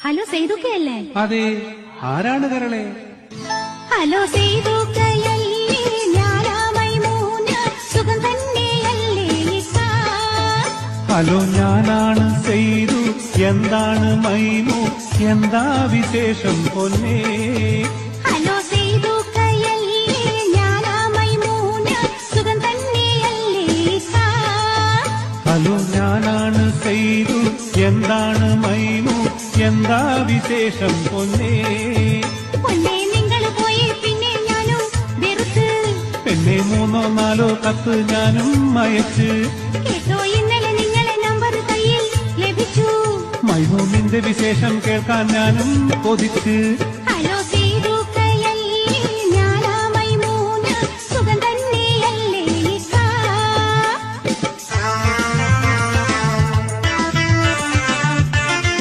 Hello സേതുക്കയല്ലേ? അതെ ആരാണ് കരളെ? ഹലോ സേതുക്കയല്ലേ ഞാനാമൈ മൂന്ന് സുഖം തന്നെയല്ലേ ഹലോ ഞാനാണ് ചെയ്തു എന്താണ് മൈനു എന്താ വിശേഷം പൊന്നേ? ഹലോ സേതുക്കയല്ലേ ഞാനാമൈ മൂന്ന് സുഖം തന്നെയല്ലേ ഹലോ ഞാനാണ് ചെയ്തു എന്താണ് മൈനു എന്താ വിശേഷം പൊന്നേ? പൊന്നേ നിങ്ങൾ പോയി പിന്നെ ഞാനും വെറുത്ത്. പിന്നെ മൂന്നോ നാലോ കത്ത് ഞാനും അയച്ച് കേട്ടോ ഇന്നലെ നിങ്ങളെ നമ്പർ കയ്യിൽ ലഭിച്ചു. മൈഹോമിന്റെ നിന്റെ വിശേഷം കേൾക്കാൻ ഞാനും കൊതിച്ച്. ഹലോ